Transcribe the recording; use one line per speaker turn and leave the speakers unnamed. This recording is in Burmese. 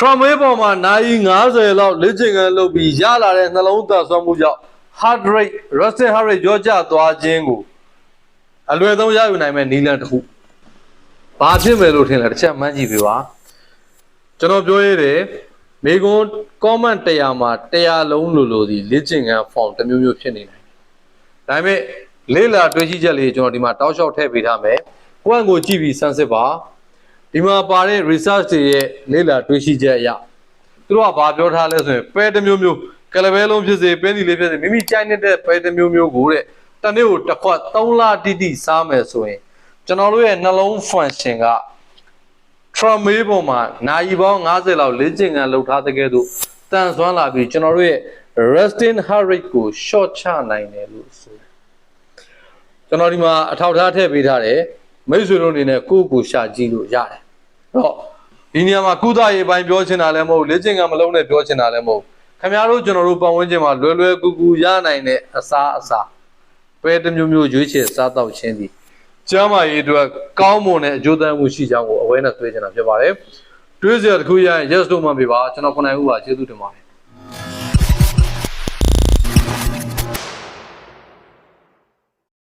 Tramway ပေါ်မှာနိုင်90လောက်လေ့ကျင့်ခန်းလုပ်ပြီးရလာတဲ့နှလုံးသားဆွမ်းမှုကြောင့် heart rate resting heart rate ကြောကျသွားခြင်းကိုအလွယ်ဆုံးရယူနိုင်မဲ့နည်းလမ်းတစ်ခုဘာဖြစ်မယ်လို့ထင်လဲတစ်ချက်မှန်းကြည့်ပြပါကျွန်တော်ပြောရတဲ့မိကွန်း comment 100မှာ100လုံးလိုလိုဒီလေ့ကျင့်ခန်း form တစ်မျိုးမျိုးဖြစ်နေတယ်ဒါပေမဲ့လေးလာတွေးရှိချက်လေးကျွန်တော်ဒီမှာတောက်လျှောက်ထည့်ပေးထားမယ်ကိုယ့်အကိုကြည့်ပြီးစမ်းစစ်ပါ ဒီမှာပါတဲ့ research တွေရဲ့လေးလာတွေးရှိချက်အရသူတို့ကဘာပြောထားလဲဆိုရင်ပဲတစ်မျိုးမျိုးကလဘဲလုံးဖြစ်စေပဲဒီလေးဖြစ်စေမိမိကြိုက်နေတဲ့ပဲတစ်မျိုးမျိုးကိုတဲ့တနေ့ကိုတစ်ခွက်3လတိတိစားမယ်ဆိုရင်ကျွန်တော်တို့ရဲ့နှလုံး function က trauma ပေါ်မှာနိုင်ပေါင်း90လောက်လေ့ကျင့်ခန်းလုပ်ထားတဲ့ကဲ့သို့တန်ဆွမ်းလာပြီးကျွန်တော်တို့ရဲ့ resting heart rate ကို short ချနိုင်တယ်လို့ဆိုတယ်ကျွန်တော်ဒီမှာအထောက်ထားထည့်ပေးထားတယ် မိတ်ဆွေတို့အနေနဲ့ကိုယ့်ကိုယ်ရှာကြည့်လို့ရတယ်တော့ဒီနေရာမှာကုသရေးပိုင်းပြောချင်တာလည်းမဟုတ်လေ့ကျင့်ကံမလုံးနဲ့ပြောချင်တာလည်းမဟုတ်ခင်ဗျားတို့ကျွန်တော်တို့ပတ်ဝန်းကျင်မှာလွယ်လွယ်ကူကူရနိုင်တဲ့အစားအစာပဲတစ်မျိုးမျိုးရွေးချယ်စားတော့ခြင်းသည်ကျမ်းမာရေးအတွက်ကောင်းမွန်တဲ့အကျိုးသက်ရောက်မှုရှိကြောင်းကို awareness ပေးချင်တာဖြစ်ပါတယ်တွေးစရာတစ်ခုရရင် yes လို့မှပြပါကျွန်တော်ခုနိုင်ဦးပါကျေးဇူးတင်ပါတယ်